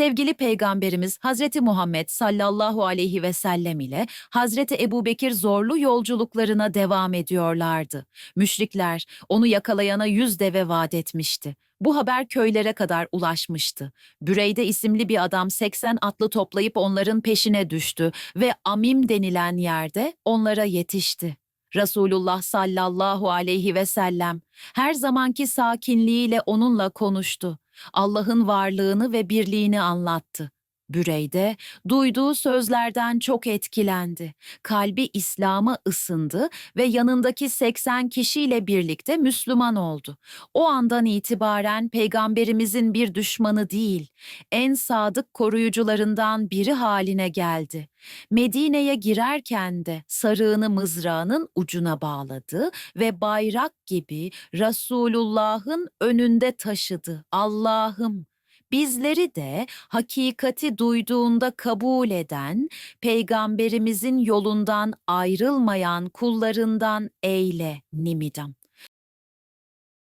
Sevgili Peygamberimiz Hazreti Muhammed sallallahu aleyhi ve sellem ile Hazreti Ebubekir zorlu yolculuklarına devam ediyorlardı. Müşrikler onu yakalayana yüz deve vaat etmişti. Bu haber köylere kadar ulaşmıştı. Büreyde isimli bir adam 80 atlı toplayıp onların peşine düştü ve Amim denilen yerde onlara yetişti. Resulullah sallallahu aleyhi ve sellem her zamanki sakinliğiyle onunla konuştu. Allah'ın varlığını ve birliğini anlattı. Büreyde duyduğu sözlerden çok etkilendi. Kalbi İslam'a ısındı ve yanındaki 80 kişiyle birlikte Müslüman oldu. O andan itibaren peygamberimizin bir düşmanı değil, en sadık koruyucularından biri haline geldi. Medine'ye girerken de sarığını mızrağının ucuna bağladı ve bayrak gibi Resulullah'ın önünde taşıdı. Allah'ım bizleri de hakikati duyduğunda kabul eden, peygamberimizin yolundan ayrılmayan kullarından eyle nimidam.